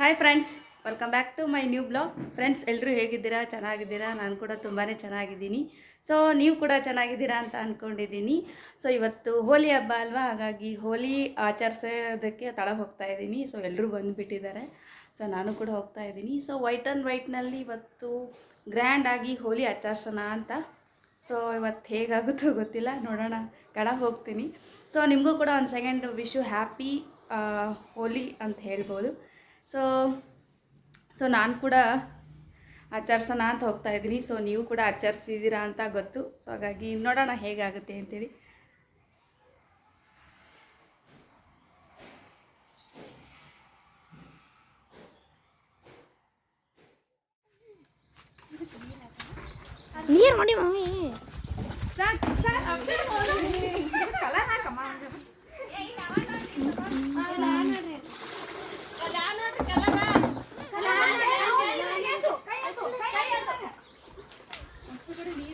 Hi friends welcome back to my new blog friends ಎಲ್ಲರೂ ಹೇಗಿದ್ದೀರಾ? ಚೆನ್ನಾಗಿದ್ದೀರಾ? ನಾನು ಕೂಡ ತುಂಬಾ ಚೆನ್ನಾಗಿದ್ದೀನಿ. ಸೊ ನೀವು ಕೂಡ ಚೆನ್ನಾಗಿದ್ದೀರಾ ಅಂತ ಅಂದ್ಕೊಂಡಿದ್ದೀನಿ ಸೊ ಇವತ್ತು ಹೋಲಿ ಹಬ್ಬ ಅಲ್ವಾ? ಹಾಗಾಗಿ ಹೋಲಿ ಆಚರಿಸೋದಕ್ಕೆ ತಳ ಹೋಗ್ತಾ ಇದ್ದೀನಿ. ಸೊ ಎಲ್ಲರೂ ಬಂದುಬಿಟ್ಟಿದ್ದಾರೆ. ಸೊ ನಾನು ಕೂಡ ಹೋಗ್ತಾ ಇದ್ದೀನಿ. ಸೊ ವೈಟ್ ಆ್ಯಂಡ್ ವೈಟ್ನಲ್ಲಿ ಇವತ್ತು ಗ್ರ್ಯಾಂಡಾಗಿ ಹೋಲಿ ಆಚರಿಸೋಣ ಅಂತ. ಸೊ ಇವತ್ತು ಹೇಗಾಗುತ್ತೋ ಗೊತ್ತಿಲ್ಲ. ನೋಡೋಣ. ಕಡ ಹೋಗ್ತೀನಿ. ಸೊ ನಿಮಗೂ ಕೂಡ ಒಂದು ಸೆಕೆಂಡ್ ವಿಶು ಹ್ಯಾಪಿ ಹೋಲಿ ಅಂತ ಹೇಳ್ಬೋದು. ಸೊ ಸೊ ನಾನು ಕೂಡ ಆಚರಿಸೋಣ ಅಂತ ಹೋಗ್ತಾ ಇದ್ದೀನಿ. ಸೊ ನೀವು ಕೂಡ ಆಚರಿಸಿದ್ದೀರಾ ಅಂತ ಗೊತ್ತು. ಸೊ ಹಾಗಾಗಿ ನೋಡೋಣ ಹೇಗಾಗುತ್ತೆ ಅಂತೇಳಿ. ನೀರು ನೋಡಿ ಮಮ್ಮಿ.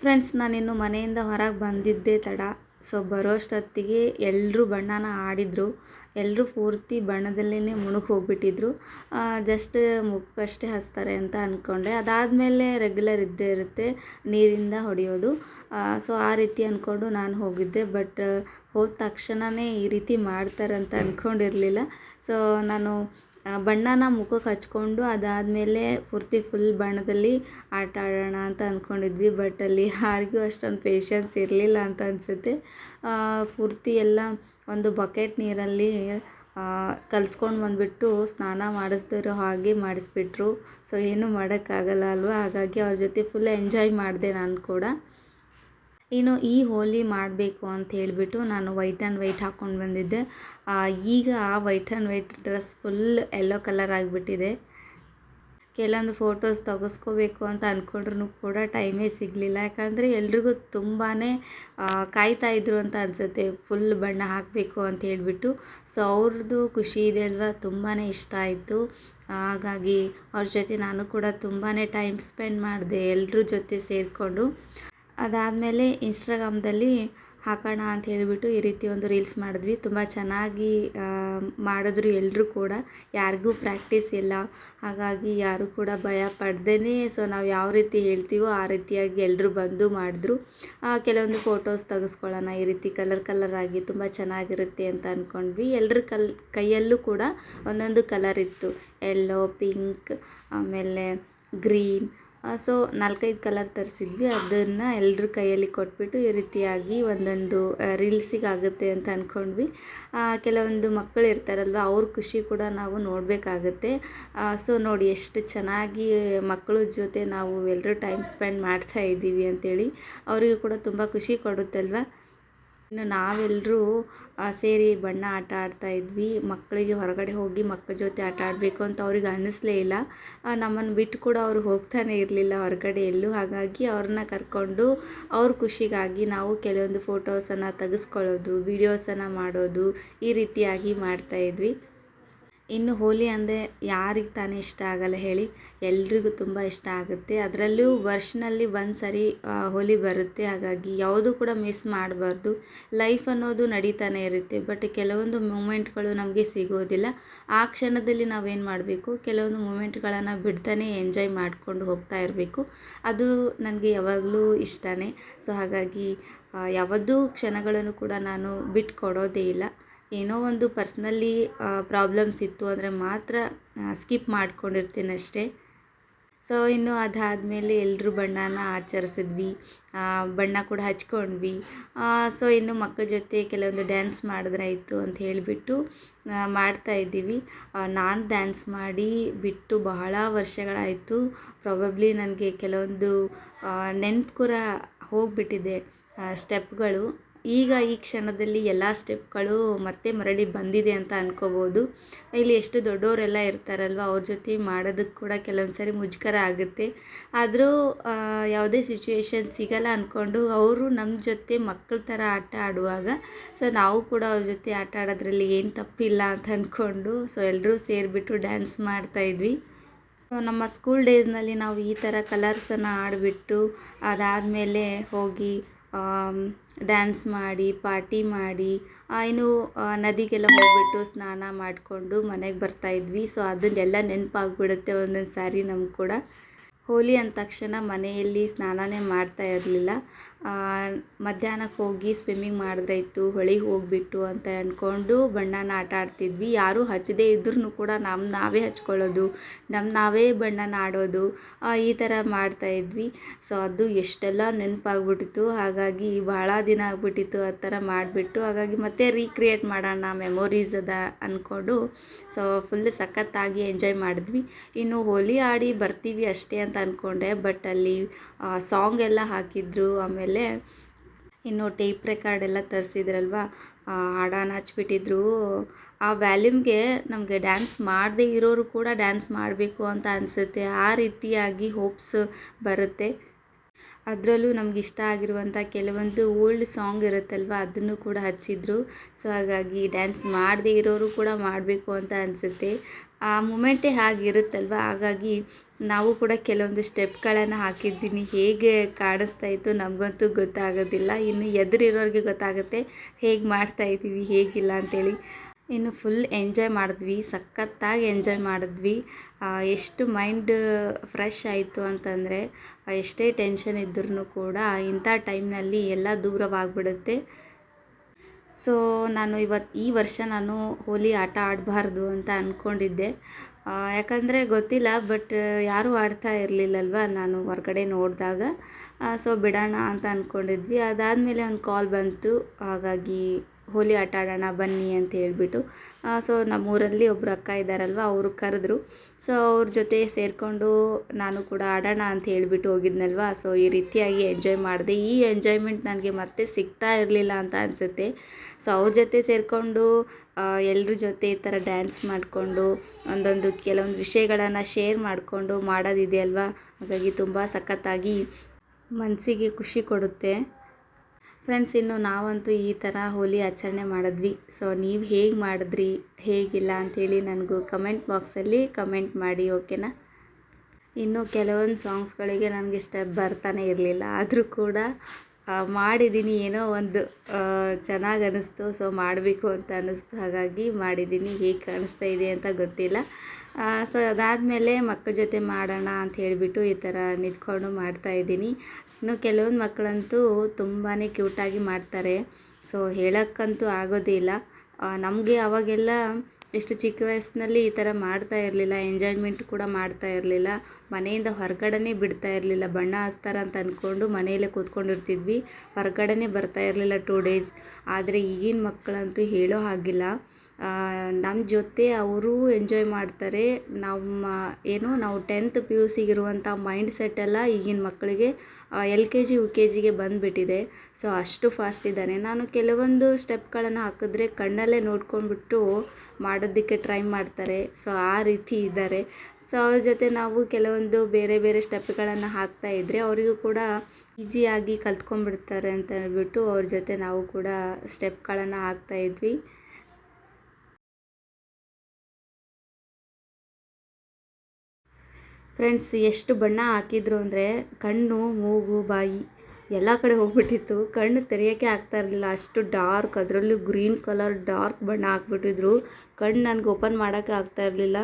ಫ್ರೆಂಡ್ಸ್ ನಾನಿನ್ನು ಮನೆಯಿಂದ ಹೊರಗೆ ಬಂದಿದ್ದೆ ತಡ. ಸೊ ಬರೋಷ್ಟೊತ್ತಿಗೆ ಎಲ್ಲರೂ ಬಣ್ಣನ ಆಡಿದರು. ಎಲ್ಲರೂ ಪೂರ್ತಿ ಬಣ್ಣದಲ್ಲೇ ಮುಳುಗಿ ಹೋಗಿಬಿಟ್ಟಿದ್ರು ಜಸ್ಟ್ ಮುಖಕ್ಕಷ್ಟೇ ಹಚ್ತಾರೆ ಅಂತ ಅಂದ್ಕೊಂಡೆ ಅದಾದಮೇಲೆ ರೆಗ್ಯುಲರ್ ಇದ್ದೇ ಇರುತ್ತೆ, ನೀರಿಂದ ಹೊಡೆಯೋದು. ಸೊ ಆ ರೀತಿ ಅಂದ್ಕೊಂಡು ನಾನು ಹೋಗಿದ್ದೆ. ಬಟ್, ಹೋದ ತಕ್ಷಣವೇ ಈ ರೀತಿ ಮಾಡ್ತಾರಂತ ಅಂದ್ಕೊಂಡಿರಲಿಲ್ಲ ಸೊ ನಾನು ಬಣ್ಣನ ಮುಖಕ್ಕೆ ಹಚ್ಕೊಂಡು ಅದಾದಮೇಲೆ ಪೂರ್ತಿ ಫುಲ್ ಬಣ್ಣದಲ್ಲಿ ಆಟ ಆಡೋಣ ಅಂತ ಅಂದ್ಕೊಂಡಿದ್ವಿ ಬಟ್ ಅಲ್ಲಿ ಯಾರಿಗೂ ಅಷ್ಟೊಂದು ಪೇಷನ್ಸ್ ಇರಲಿಲ್ಲ ಅಂತ ಅನಿಸುತ್ತೆ. ಪೂರ್ತಿ ಎಲ್ಲ ಒಂದು ಬಕೆಟ್ ನೀರಲ್ಲಿ ಕಲಿಸ್ಕೊಂಡು ಬಂದುಬಿಟ್ಟು ಸ್ನಾನ ಮಾಡಿಸ್ದಿರೋ ಹಾಗೆ ಮಾಡಿಸ್ಬಿಟ್ರು. ಸೊ ಏನೂ ಮಾಡೋಕ್ಕಾಗಲ್ಲ ಅಲ್ವಾ? ಹಾಗಾಗಿ ಅವ್ರ ಜೊತೆ ಫುಲ್ ಎಂಜಾಯ್ ಮಾಡಿದೆ ನಾನು ಕೂಡ. ಇನ್ನು ಈ ಹೋಲಿ ಮಾಡಬೇಕು ಅಂತ ಹೇಳಿಬಿಟ್ಟು ನಾನು ವೈಟ್ ಆ್ಯಂಡ್ ವೈಟ್ ಹಾಕ್ಕೊಂಡು ಬಂದಿದ್ದೆ. ಈಗ ಆ white and white dress full yellow colour ಆಗಿಬಿಟ್ಟಿದೆ. ಕೆಲವೊಂದು ಫೋಟೋಸ್ ತೆಗೆಸ್ಕೋಬೇಕು ಅಂತ ಅಂದ್ಕೊಂಡ್ರೂ ಕೂಡ ಟೈಮೇ ಸಿಗಲಿಲ್ಲ. ಯಾಕಂದರೆ ಎಲ್ರಿಗೂ ತುಂಬಾ ಕಾಯ್ತಾ ಇದ್ರು ಅಂತ ಅನಿಸುತ್ತೆ. ಫುಲ್ ಬಣ್ಣ ಹಾಕಬೇಕು ಅಂತ ಹೇಳಿಬಿಟ್ಟು. ಸೊ ಅವ್ರದ್ದು ಖುಷಿ ಇದೆ ಅಲ್ವಾ? ತುಂಬಾ ಇಷ್ಟ ಆಯಿತು. ಹಾಗಾಗಿ ಅವ್ರ ಜೊತೆ ನಾನು ಕೂಡ ತುಂಬಾ ಟೈಮ್ ಸ್ಪೆಂಡ್ ಮಾಡಿದೆ ಎಲ್ಲರ ಜೊತೆ ಸೇರಿಕೊಂಡು. ಅದಾದಮೇಲೆ ಇನ್ಸ್ಟಾಗ್ರಾಮ್ದಲ್ಲಿ ಹಾಕೋಣ ಅಂತ ಹೇಳಿಬಿಟ್ಟು ಈ ರೀತಿ ಒಂದು ರೀಲ್ಸ್ ಮಾಡಿದ್ವಿ. ತುಂಬ ಚೆನ್ನಾಗಿ ಮಾಡಿದ್ರು ಎಲ್ಲರೂ ಕೂಡ. ಯಾರಿಗೂ ಪ್ರಾಕ್ಟೀಸ್ ಇಲ್ಲ. ಹಾಗಾಗಿ ಯಾರು ಕೂಡ ಭಯ ಪಡ್ದೇ ಸೊ ನಾವು ಯಾವ ರೀತಿ ಹೇಳ್ತೀವೋ ಆ ರೀತಿಯಾಗಿ ಎಲ್ಲರೂ ಬಂದು ಮಾಡಿದ್ರು. ಕೆಲವೊಂದು ಫೋಟೋಸ್ ತೆಗೆಸ್ಕೊಳ್ಳೋಣ, ಈ ರೀತಿ ಕಲರ್ ಕಲರ್ ಆಗಿ ತುಂಬ ಚೆನ್ನಾಗಿರುತ್ತೆ ಅಂತ ಅಂದ್ಕೊಂಡ್ವಿ ಎಲ್ಲರ ಕಲ್, ಕೈಯಲ್ಲೂ ಕೂಡ ಒಂದೊಂದು ಕಲರ್ ಇತ್ತು. ಎಲ್ಲೋ ಪಿಂಕ್ ಆಮೇಲೆ ಗ್ರೀನ್ ಸೊ ನಾಲ್ಕೈದು ಕಲರ್ ತರಿಸಿದ್ವಿ. ಅದನ್ನು ಎಲ್ಲರ ಕೈಯಲ್ಲಿ ಕೊಟ್ಬಿಟ್ಟು ಈ ರೀತಿಯಾಗಿ ಒಂದೊಂದು ರೀಲ್ಸಿಗೆ ಆಗುತ್ತೆ ಅಂತ ಅಂದ್ಕೊಂಡ್ವಿ ಕೆಲವೊಂದು ಮಕ್ಕಳು ಇರ್ತಾರಲ್ವ, ಅವ್ರ ಖುಷಿ ಕೂಡ ನಾವು ನೋಡಬೇಕಾಗತ್ತೆ. ಸೊ ನೋಡಿ ಎಷ್ಟು ಚೆನ್ನಾಗಿ ಮಕ್ಕಳ ಜೊತೆ ನಾವು ಎಲ್ಲರೂ ಟೈಮ್ ಸ್ಪೆಂಡ್ ಮಾಡ್ತಾ ಇದ್ದೀವಿ ಅಂಥೇಳಿ ಅವರಿಗೂ ಕೂಡ ತುಂಬ ಖುಷಿ ಕೊಡುತ್ತಲ್ವ? ಇನ್ನು ನಾವೆಲ್ಲರೂ ಸೇರಿ ಬಣ್ಣ ಆಟ ಆಡ್ತಾ ಇದ್ವಿ. ಮಕ್ಕಳಿಗೆ ಹೊರಗಡೆ ಹೋಗಿ ಮಕ್ಕಳ ಜೊತೆ ಆಟ ಆಡಬೇಕು ಅಂತ ಅವ್ರಿಗೆ ಅನ್ನಿಸ್ಲೇ ಇಲ್ಲ. ನಮ್ಮನ್ನು ಬಿಟ್ಟು ಕೂಡ ಅವರು ಹೋಗ್ತಾನೆ ಇರಲಿಲ್ಲ ಹೊರಗಡೆ ಎಲ್ಲೂ. ಹಾಗಾಗಿ ಅವ್ರನ್ನ ಕರ್ಕೊಂಡು ಅವ್ರ ಖುಷಿಗಾಗಿ ನಾವು ಕೆಲವೊಂದು ಫೋಟೋಸನ್ನು ತೆಗೆಸ್ಕೊಳ್ಳೋದು ವೀಡಿಯೋಸನ್ನು ಮಾಡೋದು ಈ ರೀತಿಯಾಗಿ ಮಾಡ್ತಾ ಇದ್ವಿ. ಇನ್ನು ಹೋಲಿ ಅಂದರೆ ಯಾರಿಗೆ ತಾನೇ ಇಷ್ಟ ಆಗಲ್ಲ ಹೇಳಿ. ಎಲ್ರಿಗೂ ತುಂಬ ಇಷ್ಟ ಆಗುತ್ತೆ. ಅದರಲ್ಲೂ ವರ್ಷನಲ್ಲಿ ಒಂದು ಸರಿ ಹೋಲಿ ಬರುತ್ತೆ. ಹಾಗಾಗಿ ಯಾವುದೂ ಕೂಡ ಮಿಸ್ ಮಾಡಬಾರ್ದು. ಲೈಫ್ ಅನ್ನೋದು ನಡೀತಾನೆ ಇರುತ್ತೆ. ಬಟ್ ಕೆಲವೊಂದು ಮೂಮೆಂಟ್ಗಳು ನಮಗೆ ಸಿಗೋದಿಲ್ಲ. ಆ ಕ್ಷಣದಲ್ಲಿ ನಾವೇನು ಮಾಡಬೇಕು? ಕೆಲವೊಂದು ಮೂಮೆಂಟ್ಗಳನ್ನು ಬಿಡ್ತಾನೆ ಎಂಜಾಯ್ ಮಾಡಿಕೊಂಡು ಹೋಗ್ತಾ ಇರಬೇಕು. ಅದು ನನಗೆ ಯಾವಾಗಲೂ ಇಷ್ಟನೇ. ಸೊ ಹಾಗಾಗಿ ಯಾವುದೂ ಕ್ಷಣಗಳನ್ನು ಕೂಡ ನಾನು ಬಿಟ್ಟು ಕೊಡೋದೇ ಇಲ್ಲ. ಏನೋ ಒಂದು ಪರ್ಸ್ನಲಿ ಪ್ರಾಬ್ಲಮ್ಸ್ ಇತ್ತು ಅಂದರೆ ಮಾತ್ರ ಸ್ಕಿಪ್ ಮಾಡ್ಕೊಂಡಿರ್ತೀನಿ ಅಷ್ಟೇ. ಸೊ, ಇನ್ನು ಅದಾದಮೇಲೆ ಎಲ್ಲರೂ ಬಣ್ಣನ ಆಚರಿಸಿದ್ವಿ. ಬಣ್ಣ ಕೂಡ ಹಚ್ಕೊಂಡ್ವಿ. ಸೊ, ಇನ್ನು ಮಕ್ಕಳ ಜೊತೆ ಕೆಲವೊಂದು ಡ್ಯಾನ್ಸ್ ಮಾಡಿದ್ರಾಯಿತು ಅಂತ ಹೇಳಿಬಿಟ್ಟು ಮಾಡ್ತಾ ಇದ್ದೀವಿ. ನಾನು ಡ್ಯಾನ್ಸ್ ಮಾಡಿ ಬಿಟ್ಟು ಬಹಳ ವರ್ಷಗಳಾಯಿತು. ಪ್ರಾಬಬ್ಲಿ ನನಗೆ ಕೆಲವೊಂದು ನೆನ್ಪು ಕೂಡ ಹೋಗಿಬಿಟ್ಟಿದೆ ಸ್ಟೆಪ್ಗಳು ಈಗ ಈ ಕ್ಷಣದಲ್ಲಿ ಎಲ್ಲ ಸ್ಟೆಪ್ಗಳು ಮತ್ತೆ ಮರಳಿ ಬಂದಿದೆ ಅಂತ ಅಂದ್ಕೋಬೋದು ಇಲ್ಲಿ ಎಷ್ಟು ದೊಡ್ಡವರೆಲ್ಲ ಇರ್ತಾರಲ್ವ, ಅವ್ರ ಜೊತೆ ಮಾಡೋದಕ್ಕೆ ಕೂಡ ಕೆಲವೊಂದು ಸಾರಿ ಮುಜುಗರ ಆಗುತ್ತೆ. ಆದರೂ ಯಾವುದೇ ಸಿಚುವೇಶನ್ ಸಿಗಲ್ಲ ಅಂದ್ಕೊಂಡು ಅವರು ನಮ್ಮ ಜೊತೆ ಮಕ್ಕಳ ಥರ ಆಟ ಆಡುವಾಗ ಸೊ ನಾವು ಕೂಡ ಅವ್ರ ಜೊತೆ ಆಟ ಆಡೋದ್ರಲ್ಲಿ ಏನು ತಪ್ಪಿಲ್ಲ ಅಂತ ಅಂದ್ಕೊಂಡು ಸೊ ಎಲ್ಲರೂ ಸೇರಿಬಿಟ್ಟು ಡ್ಯಾನ್ಸ್ ಮಾಡ್ತಾಯಿದ್ವಿ ನಮ್ಮ ಸ್ಕೂಲ್ ಡೇಸ್ನಲ್ಲಿ ನಾವು ಈ ಥರ ಕಲರ್ಸನ್ನು ಆಡಿಬಿಟ್ಟು, ಅದಾದಮೇಲೆ ಹೋಗಿ ಡ್ಯಾನ್ಸ್ ಮಾಡಿ ಪಾರ್ಟಿ ಮಾಡಿ ಇನ್ನು ನದಿಗೆಲ್ಲ ಹೋಗ್ಬಿಟ್ಟು ಸ್ನಾನ ಮಾಡಿಕೊಂಡು ಮನೆಗೆ ಬರ್ತಾಯಿದ್ವಿ ಸೊ ಅದನ್ನೆಲ್ಲ ನೆನಪಾಗ್ಬಿಡುತ್ತೆ ಒಂದೊಂದು ಸಾರಿ ನಮ್ಗೆ ಕೂಡ. ಹೋಲಿ ಅಂದ ತಕ್ಷಣ ಮನೆಯಲ್ಲಿ ಸ್ನಾನನೇ ಮಾಡ್ತಾ ಇರಲಿಲ್ಲ. ಮಧ್ಯಾಹ್ನಕ್ಕೆ ಹೋಗಿ ಸ್ವಿಮ್ಮಿಂಗ್ ಮಾಡಿದ್ರಾಯ್ತು ಹೊಳಿಗೆ ಹೋಗಿಬಿಟ್ಟು ಅಂತ ಅಂದ್ಕೊಂಡು ಬಣ್ಣನ ಆಟ ಆಡ್ತಿದ್ವಿ. ಯಾರೂ ಹಚ್ಚದೇ ಇದ್ರೂ ಕೂಡ ನಮ್ಮ ನಾವೇ ಹಚ್ಕೊಳ್ಳೋದು ನಮ್ಮ ನಾವೇ ಬಣ್ಣನ ಆಡೋದು ಈ ಥರ ಮಾಡ್ತಾಯಿದ್ವಿ ಸೊ ಅದು ಎಷ್ಟೆಲ್ಲ ನೆನಪಾಗ್ಬಿಟ್ಟಿತ್ತು. ಹಾಗಾಗಿ ಭಾಳ ದಿನ ಆಗ್ಬಿಟ್ಟಿತ್ತು ಆ ಥರ ಮಾಡಿಬಿಟ್ಟು, ಹಾಗಾಗಿ ಮತ್ತೆ ರೀಕ್ರಿಯೇಟ್ ಮಾಡೋಣ ಮೆಮೊರೀಸ್ ಅದ ಅಂದ್ಕೊಂಡು ಸೊ ಫುಲ್ ಸಖತ್ತಾಗಿ ಎಂಜಾಯ್ ಮಾಡಿದ್ವಿ. ಇನ್ನು ಹೋಲಿ ಆಡಿ ಬರ್ತೀವಿ ಅಷ್ಟೇ ಅಂತ ಅಂದ್ಕೊಂಡೆ ಬಟ್ ಅಲ್ಲಿ ಸಾಂಗ್ ಎಲ್ಲ ಹಾಕಿದ್ರು. ಆಮೇಲೆ ಇನ್ನು ಟೇಪ್ ರೆಕಾರ್ಡ್ ಎಲ್ಲ ತರಿಸಿದ್ರಲ್ವ ಹಾಡನ್ನು ಹಚ್ಬಿಟ್ಟಿದ್ರು. ಆ ವ್ಯಾಲ್ಯೂಮ್ಗೆ ನಮಗೆ ಡ್ಯಾನ್ಸ್ ಮಾಡದೇ ಇರೋರು ಕೂಡ ಡ್ಯಾನ್ಸ್ ಮಾಡಬೇಕು ಅಂತ ಅನಿಸುತ್ತೆ. ಆ ರೀತಿಯಾಗಿ ಹೋಪ್ಸ್ ಬರುತ್ತೆ. ಅದರಲ್ಲೂ ನಮ್ಗೆ ಇಷ್ಟ ಆಗಿರುವಂಥ ಕೆಲವೊಂದು ಓಲ್ಡ್ ಸಾಂಗ್ ಇರುತ್ತಲ್ವ, ಅದನ್ನು ಕೂಡ ಹಚ್ಚಿದ್ರು. ಸೊ ಹಾಗಾಗಿ ಡ್ಯಾನ್ಸ್ ಮಾಡದೇ ಇರೋರು ಕೂಡ ಮಾಡಬೇಕು ಅಂತ ಅನಿಸುತ್ತೆ. ಆ ಮೂಮೆಂಟೇ ಹಾಗಿರುತ್ತಲ್ವ ಹಾಗಾಗಿ ನಾವು ಕೂಡ ಕೆಲವೊಂದು ಸ್ಟೆಪ್ಗಳನ್ನು ಹಾಕಿದ್ದೀನಿ. ಹೇಗೆ ಕಾಣಿಸ್ತಾ ಇತ್ತು ನಮಗಂತೂ ಗೊತ್ತಾಗೋದಿಲ್ಲ. ಇನ್ನು ಎದುರಿರೋರಿಗೆ ಗೊತ್ತಾಗುತ್ತೆ. ಹೇಗೆ ಮಾಡ್ತಾ ಇದ್ದೀವಿ, ಹೇಗಿಲ್ಲ ಅಂತೇಳಿ. ಇನ್ನು ಫುಲ್ ಎಂಜಾಯ್ ಮಾಡಿದ್ವಿ, ಸಖತ್ತಾಗಿ ಎಂಜಾಯ್ ಮಾಡಿದ್ವಿ. ಎಷ್ಟು ಮೈಂಡ್ ಫ್ರೆಶ್ ಆಯಿತು ಅಂತಂದರೆ ಎಷ್ಟೇ ಟೆನ್ಷನ್ ಇದ್ರೂ ಕೂಡ ಇಂಥ ಟೈಮ್ನಲ್ಲಿ ಎಲ್ಲ ದೂರವಾಗ್ಬಿಡುತ್ತೆ. ಸೊ ನಾನು ಇವತ್ತು ಈ ವರ್ಷ ನಾನು ಹೋಲಿ ಆಟ ಆಡಬಾರ್ದು ಅಂತ ಅಂದ್ಕೊಂಡಿದ್ದೆ ಯಾಕಂದರೆ ಗೊತ್ತಿಲ್ಲ ಬಟ್ ಯಾರೂ ಆಡ್ತಾ ಇರಲಿಲ್ಲಲ್ವ ನಾನು ಹೊರಗಡೆ ನೋಡಿದಾಗ. ಸೊ ಬಿಡೋಣ ಅಂತ ಅಂದ್ಕೊಂಡಿದ್ವಿ ಅದಾದಮೇಲೆ ಒಂದು ಕಾಲ್ ಬಂತು, ಹಾಗಾಗಿ ಹೋಲಿ ಆಟ ಆಡೋಣ, ಬನ್ನಿ ಅಂತ ಹೇಳಿಬಿಟ್ಟು. ಸೊ ನಮ್ಮೂರಲ್ಲಿ ಒಬ್ಬರು ಅಕ್ಕ ಇದ್ದಾರಲ್ವ, ಅವರು ಕರೆದ್ರು. ಸೊ ಅವ್ರ ಜೊತೆ ಸೇರಿಕೊಂಡು ನಾನು ಕೂಡ ಆಡೋಣ ಅಂತ ಹೇಳಿಬಿಟ್ಟು ಹೋಗಿದ್ನಲ್ವ. ಸೊ ಈ ರೀತಿಯಾಗಿ ಎಂಜಾಯ್ ಮಾಡಿದೆ. ಈ ಎಂಜಾಯ್ಮೆಂಟ್ ನನಗೆ ಮತ್ತೆ ಸಿಗ್ತಾ ಇರಲಿಲ್ಲ ಅಂತ ಅನಿಸುತ್ತೆ. ಸೊ ಅವ್ರ ಜೊತೆ ಸೇರಿಕೊಂಡು ಎಲ್ಲರ ಜೊತೆ ಈ ಥರ ಡ್ಯಾನ್ಸ್ ಮಾಡಿಕೊಂಡು, ಒಂದೊಂದು ಕೆಲವೊಂದು ವಿಷಯಗಳನ್ನು ಶೇರ್ ಮಾಡಿಕೊಂಡು ಮಾಡೋದಿದೆಯಲ್ವ? ಹಾಗಾಗಿ ತುಂಬ ಸಖತ್ತಾಗಿ ಮನಸ್ಸಿಗೆ ಖುಷಿ ಕೊಡುತ್ತೆ. ಫ್ರೆಂಡ್ಸ್ ಇನ್ನು ನಾವಂತೂ ಈ ಥರ ಹೋಲಿ ಆಚರಣೆ ಮಾಡಿದ್ವಿ. ಸೊ ನೀವು ಹೇಗೆ ಮಾಡಿದ್ರಿ, ಹೇಗಿಲ್ಲ ಅಂಥೇಳಿ ನನಗೂ ಕಮೆಂಟ್ ಬಾಕ್ಸಲ್ಲಿ ಕಮೆಂಟ್ ಮಾಡಿ ಓಕೆನಾ ಇನ್ನು ಕೆಲವೊಂದು ಸಾಂಗ್ಸ್ಗಳಿಗೆ ನನಗೆ ಸ್ಟೆಪ್ ಬರ್ತಾನೆ ಇರಲಿಲ್ಲ. ಆದರೂ ಕೂಡ ಮಾಡಿದ್ದೀನಿ ಏನೋ ಒಂದು ಚೆನ್ನಾಗಿ ಅನ್ನಿಸ್ತು ಸೊ ಮಾಡಬೇಕು ಅಂತ ಅನ್ನಿಸ್ತು ಹಾಗಾಗಿ ಮಾಡಿದ್ದೀನಿ ಹೇಗೆ ಕಾಣಿಸ್ತಾ ಇದೆ ಅಂತ ಗೊತ್ತಿಲ್ಲ. ಸೊ ಅದಾದಮೇಲೆ ಮಕ್ಕಳ ಜೊತೆ ಮಾಡೋಣ ಅಂತ ಹೇಳಿಬಿಟ್ಟು ಈ ಥರ ನಿಂತ್ಕೊಂಡು ಮಾಡ್ತಾಯಿದ್ದೀನಿ ಇನ್ನು ಕೆಲವೊಂದು ಮಕ್ಕಳಂತೂ ತುಂಬಾ ಕ್ಯೂಟಾಗಿ ಮಾಡ್ತಾರೆ. ಸೊ ಹೇಳೋಕ್ಕಂತೂ ಆಗೋದೇ ಇಲ್ಲ. ನಮಗೆ ಅವಾಗೆಲ್ಲ ಎಷ್ಟು ಚಿಕ್ಕ ವಯಸ್ಸಿನಲ್ಲಿ ಈ ಥರ ಮಾಡ್ತಾ ಇರಲಿಲ್ಲ ಎಂಜಾಯ್ಮೆಂಟ್ ಕೂಡ ಮಾಡ್ತಾ ಇರಲಿಲ್ಲ. ಮನೆಯಿಂದ ಹೊರಗಡೆನೇ ಬಿಡ್ತಾ ಇರಲಿಲ್ಲ. ಬಣ್ಣ ಹಚ್ತಾರೆ ಅಂತ ಅಂದ್ಕೊಂಡು ಮನೆಯಲ್ಲೇ ಕೂತ್ಕೊಂಡಿರ್ತಿದ್ವಿ. ಹೊರಗಡೆನೇ ಬರ್ತಾ ಇರಲಿಲ್ಲ ಟೂ ಡೇಸ್ ಆದರೆ ಈಗಿನ ಮಕ್ಕಳಂತೂ ಹೇಳೋ ಹಾಗಿಲ್ಲ. ನಮ್ಮ ಜೊತೆ ಅವರು ಎಂಜಾಯ್ ಮಾಡ್ತಾರೆ. ನಮ್ಮ, ಏನು ನಾವು ಟೆಂತ್ ಪಿ ಯು ಸಿಗಿರುವಂಥ ಮೈಂಡ್ ಸೆಟ್ಟೆಲ್ಲ ಈಗಿನ ಮಕ್ಕಳಿಗೆ L K G U K ಜಿಗೆ ಬಂದುಬಿಟ್ಟಿದೆ. ಸೊ ಅಷ್ಟು ಫಾಸ್ಟ್ ಇದ್ದಾರೆ. ನಾನು ಕೆಲವೊಂದು ಸ್ಟೆಪ್ಗಳನ್ನು ಹಾಕಿದ್ರೆ ಕಣ್ಣಲ್ಲೇ ನೋಡ್ಕೊಂಡ್ಬಿಟ್ಟು ಮಾಡೋದಕ್ಕೆ ಟ್ರೈ ಮಾಡ್ತಾರೆ. ಸೊ ಆ ರೀತಿ ಇದ್ದಾರೆ. ಸೊ ಅವ್ರ ಜೊತೆ ನಾವು ಕೆಲವೊಂದು ಬೇರೆ ಬೇರೆ ಸ್ಟೆಪ್ಗಳನ್ನು ಹಾಕ್ತಾ ಇದ್ದರೆ ಅವರಿಗೂ ಕೂಡ ಈಸಿಯಾಗಿ ಕಲ್ತ್ಕೊಂಡ್ಬಿಡ್ತಾರೆ ಅಂತ ಹೇಳ್ಬಿಟ್ಟು ಅವ್ರ ಜೊತೆ ನಾವು ಕೂಡ ಸ್ಟೆಪ್ಗಳನ್ನು ಹಾಕ್ತಾ ಇದ್ವಿ. ಫ್ರೆಂಡ್ಸ್, ಎಷ್ಟು ಬಣ್ಣ ಹಾಕಿದ್ರು ಅಂದರೆ ಕಣ್ಣು, ಮೂಗು, ಬಾಯಿ ಎಲ್ಲ ಕಡೆ ಹೋಗ್ಬಿಟ್ಟಿತ್ತು. ಕಣ್ಣು ತೆರೆಯೋಕ್ಕೆ ಆಗ್ತಾ ಇರಲಿಲ್ಲ. ಅಷ್ಟು ಡಾರ್ಕ್ ಅದರಲ್ಲೂ ಗ್ರೀನ್ ಕಲರ್ ಡಾರ್ಕ್ ಬಣ್ಣ ಹಾಕ್ಬಿಟ್ಟಿದ್ರು ಕಣ್ಣು ನನಗೆ ಓಪನ್ ಮಾಡೋಕ್ಕೆ ಆಗ್ತಾ ಇರಲಿಲ್ಲ.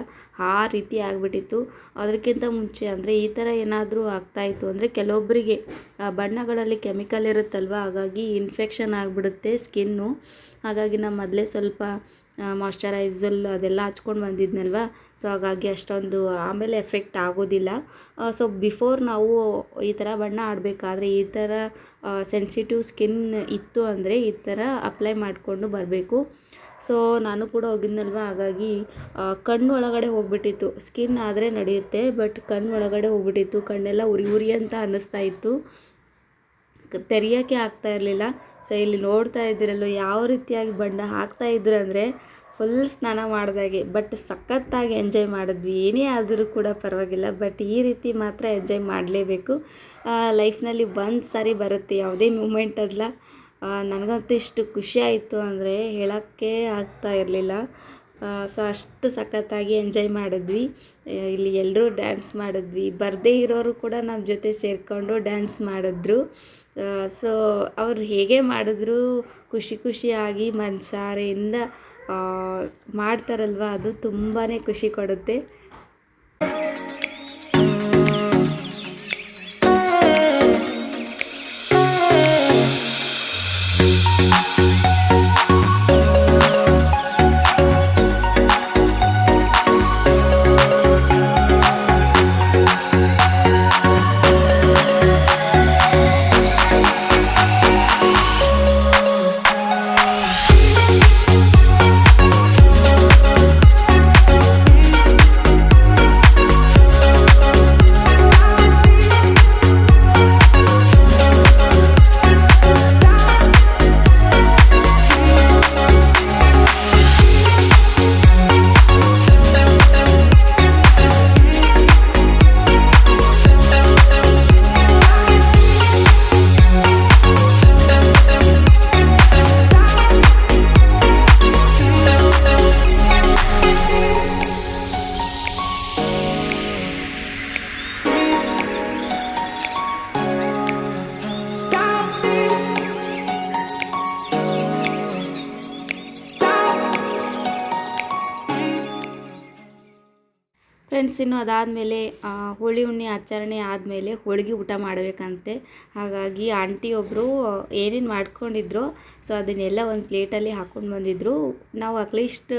ಆ ರೀತಿ ಆಗಿಬಿಟ್ಟಿತ್ತು. ಅದಕ್ಕಿಂತ ಮುಂಚೆ ಅಂದರೆ ಈ ಥರ ಏನಾದರೂ ಆಗ್ತಾಯಿತ್ತು ಅಂದರೆ ಕೆಲವೊಬ್ಬರಿಗೆ ಬಣ್ಣಗಳಲ್ಲಿ ಕೆಮಿಕಲ್ ಇರುತ್ತಲ್ವ? ಹಾಗಾಗಿ ಇನ್ಫೆಕ್ಷನ್ ಆಗಿಬಿಡುತ್ತೆ ಸ್ಕಿನ್ನು ಹಾಗಾಗಿ ನಾನು ಮೊದಲೇ ಸ್ವಲ್ಪ ಮಾಯ್ಶ್ಚರೈಸಲ್ ಅದೆಲ್ಲ ಹಚ್ಕೊಂಡು ಬಂದಿದ್ನಲ್ವ? ಸೊ ಹಾಗಾಗಿ ಅಷ್ಟೊಂದು ಆಮೇಲೆ ಎಫೆಕ್ಟ್ ಆಗೋದಿಲ್ಲ. ಸೊ ಬಿಫೋರ್ ನಾವು ಈ ಥರ ಬಣ್ಣ ಆಡಬೇಕಾದ್ರೆ ಈ ಥರ ಸೆನ್ಸಿಟಿವ್ ಸ್ಕಿನ್ ಇತ್ತು ಅಂದರೆ ಈ ಥರ ಅಪ್ಲೈ ಮಾಡಿಕೊಂಡು ಬರಬೇಕು. ಸೊ ನಾನು ಕೂಡ ಹೋಗಿದ್ನಲ್ವ? ಹಾಗಾಗಿ ಕಣ್ಣು ಒಳಗಡೆ ಹೋಗ್ಬಿಟ್ಟಿತ್ತು. ಸ್ಕಿನ್ ಆದರೆ ನಡೆಯುತ್ತೆ ಬಟ್ ಕಣ್ಣು ಒಳಗಡೆ ಹೋಗ್ಬಿಟ್ಟಿತ್ತು. ಕಣ್ಣೆಲ್ಲ ಉರಿ ಉರಿ ಅಂತ ಅನ್ನಿಸ್ತಾ ಇತ್ತು. ತೆರೆಯೋಕ್ಕೆ ಆಗ್ತಾ ಇರಲಿಲ್ಲ. ಸೊ, ಇಲ್ಲಿ ನೋಡ್ತಾ ಇದ್ದೀರಲ್ಲೋ ಯಾವ ರೀತಿಯಾಗಿ ಬಣ್ಣ ಹಾಕ್ತಾ ಇದ್ರು ಅಂದರೆ ಫುಲ್ ಸ್ನಾನ ಮಾಡಿದಾಗೆ ಬಟ್ ಸಖತ್ತಾಗಿ ಎಂಜಾಯ್ ಮಾಡಿದ್ವಿ. ಏನೇ ಆದರೂ ಕೂಡ ಪರವಾಗಿಲ್ಲ. ಬಟ್ ಈ ರೀತಿ ಮಾತ್ರ ಎಂಜಾಯ್ ಮಾಡಲೇಬೇಕು. ಲೈಫ್ನಲ್ಲಿ ಒಂದು ಸಾರಿ ಬರುತ್ತೆ. ಯಾವುದೇ ಮೂಮೆಂಟ್ ಅದಲ್ಲ ನನಗಂತೂ ಇಷ್ಟು ಖುಷಿ ಆಯಿತು ಅಂದರೆ ಹೇಳೋಕ್ಕೆ ಆಗ್ತಾ ಇರಲಿಲ್ಲ. ಸೊ ಅಷ್ಟು ಸಖತ್ತಾಗಿ ಎಂಜಾಯ್ ಮಾಡಿದ್ವಿ. ಇಲ್ಲಿ ಎಲ್ಲರೂ ಡ್ಯಾನ್ಸ್ ಮಾಡಿದ್ವಿ. ಬರದೇ ಇರೋರು ಕೂಡ ನಮ್ಮ ಜೊತೆ ಸೇರಿಕೊಂಡು ಡ್ಯಾನ್ಸ್ ಮಾಡಿದ್ರು. ಸೊ ಅವ್ರು ಹೇಗೆ ಮಾಡಿದ್ರು, ಖುಷಿ ಖುಷಿಯಾಗಿ ಮನಸಾರೆಯಿಂದ ಮಾಡ್ತಾರಲ್ವ, ಅದು ತುಂಬಾ ಖುಷಿ ಕೊಡುತ್ತೆ. ಫ್ರೆಂಡ್ಸ್ ಇನ್ನು ಅದಾದಮೇಲೆ ಹೋಳಿ ಹುಣ್ಣಿ ಆಚರಣೆ ಆದಮೇಲೆ ಹೋಳಿಗೆ ಊಟ ಮಾಡಬೇಕಂತೆ. ಹಾಗಾಗಿ ಆಂಟಿ ಒಬ್ಬರು ಏನೇನು ಮಾಡ್ಕೊಂಡಿದ್ರು, ಸೊ ಅದನ್ನೆಲ್ಲ ಒಂದು ಪ್ಲೇಟಲ್ಲಿ ಹಾಕ್ಕೊಂಡು ಬಂದಿದ್ದರು ನಾವು ಅಟ್ಲೀಸ್ಟ್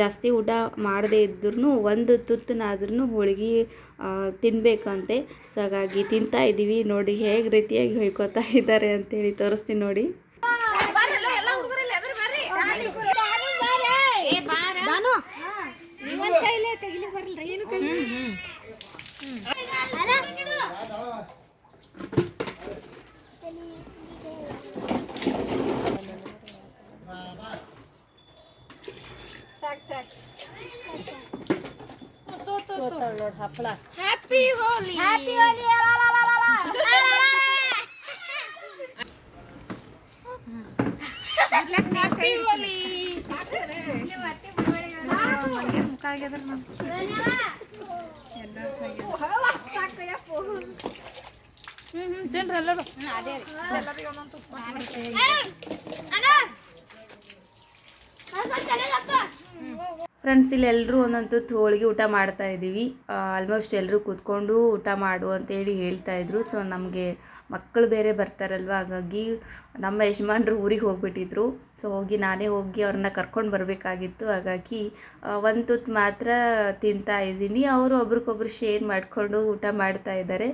ಜಾಸ್ತಿ ಊಟ ಮಾಡದೇ ಇದ್ರೂ ಒಂದು ತುತ್ತನಾದ್ರೂ ಹೋಳಿಗೆ ತಿನ್ನಬೇಕಂತೆ ಸೊ ಹಾಗಾಗಿ ತಿಂತಾ ಇದ್ದೀವಿ ನೋಡಿ, ಹೇಗೆ ರೀತಿಯಾಗಿ ಹೊಯ್ಕೋತಾ ಇದ್ದಾರೆ ಅಂತೇಳಿ ತೋರಿಸ್ತೀನಿ ನೋಡಿ. Happy Holi happy Holi happy Holi ಮುಖ ಆಗ್ಯದ್ರ ಹ್ಮ್ ಹ್ಮ್ ತಿನ್ರಿ ಎಲ್ಲರೂ? ಫ್ರೆಂಡ್ಸ್ ಇಲ್ಲಿ ಎಲ್ಲರೂ ಒಂದೊಂದು ಹೋಳಿಗೆ ಊಟ ಮಾಡ್ತಾ ಇದ್ದೀವಿ. ಆಲ್ಮೋಸ್ಟ್ ಎಲ್ಲರೂ ಕೂತ್ಕೊಂಡು ಊಟ ಮಾಡು ಅಂತೇಳಿ ಹೇಳ್ತಾ ಇದ್ರು. ಸೊ ನಮಗೆ ಮಕ್ಕಳು ಬೇರೆ ಬರ್ತಾರಲ್ವ, ಹಾಗಾಗಿ ನಮ್ಮ ಯಜಮಾನ್ರು ಊರಿಗೆ ಹೋಗಿಬಿಟ್ಟಿದ್ರು. ಸೊ ಹೋಗಿ ನಾನೇ ಹೋಗಿ ಅವ್ರನ್ನ ಕರ್ಕೊಂಡು ಬರಬೇಕಾಗಿತ್ತು. ಹಾಗಾಗಿ ಒಂದು ತುತ್ತು ಮಾತ್ರ ತಿಂತಾ ಇದ್ದೀನಿ. ಅವರು ಒಬ್ರಿಗೊಬ್ರು ಶೇರ್ ಮಾಡಿಕೊಂಡು ಊಟ ಮಾಡ್ತಾ ಇದ್ದಾರೆ.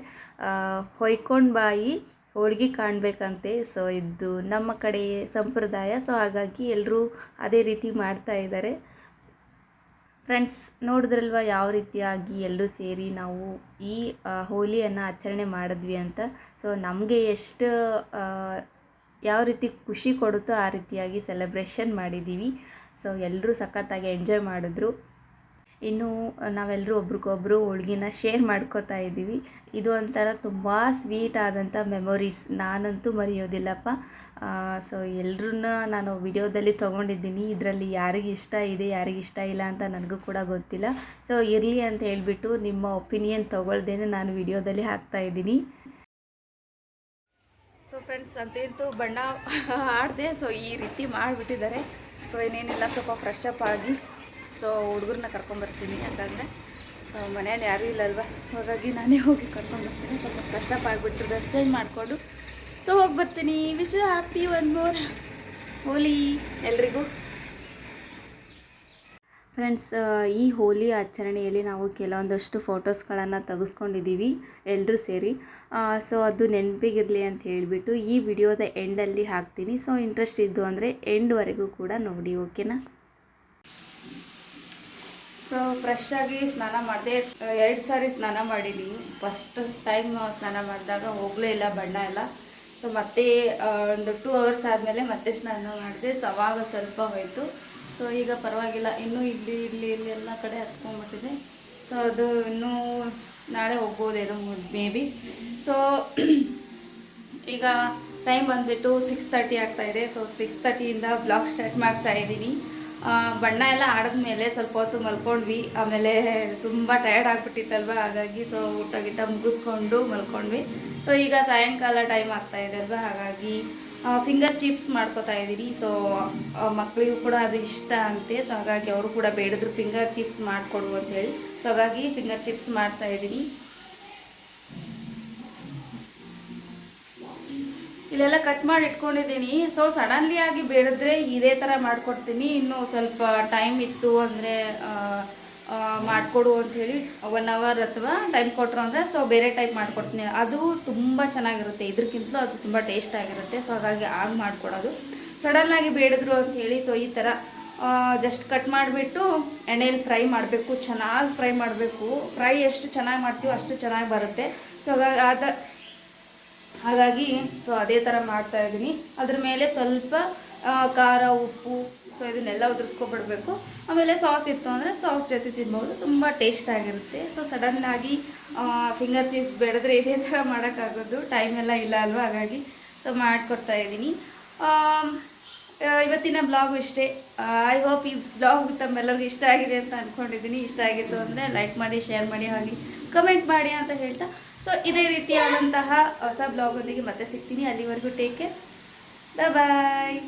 ಹೊಯ್ಕೊಂಡು ಬಾಯಿ ಹೋಳ್ಗೆ ಕಾಣಬೇಕಂತೆ. ಸೊ ಇದು ನಮ್ಮ ಕಡೆ ಸಂಪ್ರದಾಯ. ಸೊ ಹಾಗಾಗಿ ಎಲ್ಲರೂ ಅದೇ ರೀತಿ ಮಾಡ್ತಾ ಇದ್ದಾರೆ. ಫ್ರೆಂಡ್ಸ್ ನೋಡಿದ್ರಲ್ವ ಯಾವ ರೀತಿಯಾಗಿ ಎಲ್ಲರೂ ಸೇರಿ ನಾವು ಈ ಹೋಲಿಯನ್ನು ಆಚರಣೆ ಮಾಡಿದ್ವಿ ಅಂತ? ಸೊ ನಮಗೆ ಎಷ್ಟು ಯಾವ ರೀತಿ ಖುಷಿ ಕೊಡುತ್ತೋ ಆ ರೀತಿಯಾಗಿ ಸೆಲೆಬ್ರೇಷನ್ ಮಾಡಿದ್ದೀವಿ. ಸೊ ಎಲ್ಲರೂ ಸಖತ್ತಾಗಿ ಎಂಜಾಯ್ ಮಾಡಿದ್ರು. ಇನ್ನು ನಾವೆಲ್ಲರೂ ಒಬ್ರಿಗೊಬ್ರು ಹೋಳ್ಗಿನ ಶೇರ್ ಮಾಡ್ಕೋತಾ ಇದ್ದೀವಿ. ಇದು ಒಂಥರ ತುಂಬ ಸ್ವೀಟ್ ಆದಂಥ ಮೆಮೊರೀಸ್ ನಾನಂತೂ ಮರೆಯೋದಿಲ್ಲಪ್ಪ. ಸೊ ಎಲ್ರನ್ನ ನಾನು ವಿಡಿಯೋದಲ್ಲಿ ತೊಗೊಂಡಿದ್ದೀನಿ. ಇದರಲ್ಲಿ ಯಾರಿಗೆ ಇಷ್ಟ ಇದೆ, ಯಾರಿಗೆ ಇಷ್ಟ ಇಲ್ಲ ಅಂತ ನನಗೂ ಕೂಡ ಗೊತ್ತಿಲ್ಲ. ಸೊ ಇರಲಿ ಅಂತ ಹೇಳಿಬಿಟ್ಟು ನಿಮ್ಮ ಒಪಿನಿಯನ್ ತೊಗೊಳ್ದೇನೆ ನಾನು ವಿಡಿಯೋದಲ್ಲಿ ಹಾಕ್ತಾ ಇದ್ದೀನಿ. ಸೊ ಫ್ರೆಂಡ್ಸ್ ಅಂತೂ ಬಣ್ಣ ಆಡಿದೆ. ಸೊ ಈ ರೀತಿ ಮಾಡಿಬಿಟ್ಟಿದ್ದಾರೆ. ಸೊ ಇನ್ನೇನಿಲ್ಲ ಸ್ವಲ್ಪ ಫ್ರೆಶ್ ಅಪ್ ಆಗಿ ಸೊ ಹುಡುಗರನ್ನ ಕರ್ಕೊಂಬರ್ತೀನಿ ಯಾಕಂದರೆ ಮನೇಲಿ ಯಾರೂ ಇಲ್ಲಲ್ವ? ಹಾಗಾಗಿ ನಾನೇ ಹೋಗಿ ಕರ್ಕೊಂಡ್ಬರ್ತೀನಿ ಸ್ವಲ್ಪ ಕಷ್ಟ ಆಗಿಬಿಟ್ಟು ರೆಸ್ಟ್ ಟೈಮ್ ಮಾಡಿಕೊಂಡು ಸೊ ಹೋಗಿ ಬರ್ತೀನಿ. Wish happy one more Holi ಎಲ್ರಿಗೂ. ಫ್ರೆಂಡ್ಸ್ ಈ ಹೋಲಿ ಆಚರಣೆಯಲ್ಲಿ ನಾವು ಕೆಲವೊಂದಷ್ಟು ಫೋಟೋಸ್ಗಳನ್ನು ತೆಗೆಸ್ಕೊಂಡಿದ್ದೀವಿ ಎಲ್ಲರೂ ಸೇರಿ. ಸೊ ಅದು ನೆನಪಿಗಿರಲಿ ಅಂತ ಹೇಳಿಬಿಟ್ಟು ಈ ವಿಡಿಯೋದ ಎಂಡಲ್ಲಿ ಹಾಕ್ತೀನಿ. ಸೊ ಇಂಟ್ರೆಸ್ಟ್ ಇದ್ದು ಅಂದರೆ ಎಂಡ್ವರೆಗೂ ಕೂಡ ನೋಡಿ ಓಕೆನಾ ಸೊ ಫ್ರೆಶ್ ಆಗಿ ಸ್ನಾನ ಮಾಡಿದೆ, ಎರಡು ಸಾರಿ ಸ್ನಾನ ಮಾಡಿದ್ದೀನಿ ಫಸ್ಟ್ ಟೈಮ್ ಸ್ನಾನ ಮಾಡಿದಾಗ ಹೋಗಲೇ ಇಲ್ಲ, ಬಣ್ಣ ಎಲ್ಲ. ಸೊ ಮತ್ತೆ ಒಂದು ಟೂ ಅವರ್ಸ್ ಆದಮೇಲೆ ಮತ್ತೆ ಸ್ನಾನ ಮಾಡಿದೆ. ಸೊ ಅವಾಗ ಸ್ವಲ್ಪ ಹೋಯಿತು. ಸೊ ಈಗ ಪರವಾಗಿಲ್ಲ. ಇನ್ನೂ ಇಲ್ಲಿ ಇಲ್ಲಿ ಇಲ್ಲಿ ಎಲ್ಲ ಕಡೆ ಹತ್ಕೊಂಡ್ಬಿಟ್ಟಿದೆ. ಸೊ ಅದು ಇನ್ನೂ ನಾಳೆ ಹೋಗ್ಬೋದೇನೋ ಮೇ ಬಿ ಸೊ ಈಗ ಟೈಮ್ ಬಂದುಬಿಟ್ಟು ಸಿಕ್ಸ್ ತರ್ಟಿ ಆಗ್ತಾಯಿದೆ ಸೊ ಸಿಕ್ಸ್ ತರ್ಟಿಯಿಂದ ಬ್ಲಾಗ್ ಸ್ಟಾರ್ಟ್ ಮಾಡ್ತಾ ಇದ್ದೀನಿ. ಬಣ್ಣ ಎಲ್ಲ ಆಡಿದ್ಮೇಲೆ ಸ್ವಲ್ಪ ಹೊತ್ತು ಮಲ್ಕೊಂಡ್ವಿ. ಆಮೇಲೆ ತುಂಬ ಟಯರ್ಡ್ ಆಗಿಬಿಟ್ಟಿತ್ತಲ್ವ? ಹಾಗಾಗಿ ಸೊ ಊಟ ಗೀಟ ಮುಗಿಸ್ಕೊಂಡು ಮಲ್ಕೊಂಡ್ವಿ. ಸೊ ಈಗ ಸಾಯಂಕಾಲ ಟೈಮ್ ಆಗ್ತಾ ಇದೆ ಅಲ್ವಾ? ಹಾಗಾಗಿ ಫಿಂಗರ್ ಚಿಪ್ಸ್ ಮಾಡ್ಕೋತಾ ಇದ್ದೀನಿ ಸೊ ಮಕ್ಕಳಿಗೂ ಕೂಡ ಅದು ಇಷ್ಟ ಅಂತೆ. ಸೊ ಹಾಗಾಗಿ ಅವರು ಕೂಡ ಬೇಡಿದ್ರು ಫಿಂಗರ್ ಚಿಪ್ಸ್ ಮಾಡಿಕೊಡು ಅಂತೇಳಿ ಸೊ ಹಾಗಾಗಿ ಫಿಂಗರ್ ಚಿಪ್ಸ್ ಮಾಡ್ತಾ ಇದ್ದೀನಿ ಇಲ್ಲೆಲ್ಲ ಕಟ್ ಮಾಡಿ ಇಟ್ಕೊಂಡಿದ್ದೀನಿ. ಸೊ ಸಡನ್ಲಿ ಆಗಿ ಬೇಡಿದ್ರೆ ಇದೇ ಥರ ಮಾಡಿಕೊಡ್ತೀನಿ. ಇನ್ನು ಸ್ವಲ್ಪ ಟೈಮ್ ಇತ್ತು ಅಂದರೆ ಮಾಡಿಕೊಡು ಅಂಥೇಳಿ ಒನ್ ಅವರ್ ಅಥವಾ ಟೈಮ್ ಕೊಟ್ಟರು ಅಂದರೆ ಸೊ ಬೇರೆ ಟೈಪ್ ಮಾಡಿಕೊಡ್ತೀನಿ. ಅದು ತುಂಬ ಚೆನ್ನಾಗಿರುತ್ತೆ. ಇದ್ರಕ್ಕಿಂತಲೂ ಅದು ತುಂಬ ಟೇಸ್ಟ್ ಆಗಿರುತ್ತೆ. ಸೊ ಹಾಗಾಗಿ ಆಗ ಮಾಡಿಕೊಡೋದು. ಸಡನ್ನಾಗಿ ಬೇಡಿದ್ರು ಅಂಥೇಳಿ ಸೊ ಈ ಥರ ಜಸ್ಟ್ ಕಟ್ ಮಾಡಿಬಿಟ್ಟು ಎಣ್ಣೆಯಲ್ಲಿ ಫ್ರೈ ಮಾಡಬೇಕು. ಚೆನ್ನಾಗಿ ಫ್ರೈ ಮಾಡಬೇಕು. ಫ್ರೈ ಎಷ್ಟು ಚೆನ್ನಾಗಿ ಮಾಡ್ತೀವೋ ಅಷ್ಟು ಚೆನ್ನಾಗಿ ಬರುತ್ತೆ. ಸೊ ಹಾಗಾಗಿ ಆದ ಹಾಗಾಗಿ ಸೊ ಅದೇ ಥರ ಮಾಡ್ತಾ ಇದ್ದೀನಿ. ಅದ್ರ ಮೇಲೆ ಸ್ವಲ್ಪ ಖಾರ, ಉಪ್ಪು ಸೊ ಇದನ್ನೆಲ್ಲ ಉದುರಿಸ್ಕೊಬಿಡ್ಬೇಕು. ಆಮೇಲೆ ಸಾಸ್ ಇತ್ತು ಅಂದರೆ ಸಾಸ್ ಜೊತೆ ತಿನ್ಬೋದು. ತುಂಬ ಟೇಸ್ಟ್ ಆಗಿರುತ್ತೆ. ಸೊ ಸಡನ್ನಾಗಿ ಫಿಂಗರ್ ಚಿಪ್ಸ್ ಬೆಳೆದ್ರೆ ಇದೇ ಥರ ಮಾಡೋಕ್ಕಾಗೋದು. ಟೈಮ್ ಎಲ್ಲ ಇಲ್ಲ ಅಲ್ವಾ? ಹಾಗಾಗಿ ಸೊ ಮಾಡಿಕೊಡ್ತಾ ಇದ್ದೀನಿ. ಇವತ್ತಿನ ಬ್ಲಾಗು ಇಷ್ಟೇ. ಐ ಹೋಪ್ ಈ ಬ್ಲಾಗ್ ತಮ್ಮೆಲ್ಲರಿಗೂ ಇಷ್ಟ ಆಗಿದೆ ಅಂತ ಅಂದ್ಕೊಂಡಿದ್ದೀನಿ ಇಷ್ಟ ಆಗಿತ್ತು ಅಂದರೆ ಲೈಕ್ ಮಾಡಿ ಶೇರ್ ಮಾಡಿ, ಹಾಗೆ ಕಮೆಂಟ್ ಮಾಡಿ ಅಂತ ಹೇಳ್ತಾ ಸೊ ಇದೇ ರೀತಿಯಾದಂತಹ ಹೊಸ ಬ್ಲಾಗೊಂದಿಗೆ ಮತ್ತೆ ಸಿಗ್ತೀನಿ. ಅಲ್ಲಿವರೆಗೂ ಟೇಕ್ ಕೇರ್ ಬಾಯ್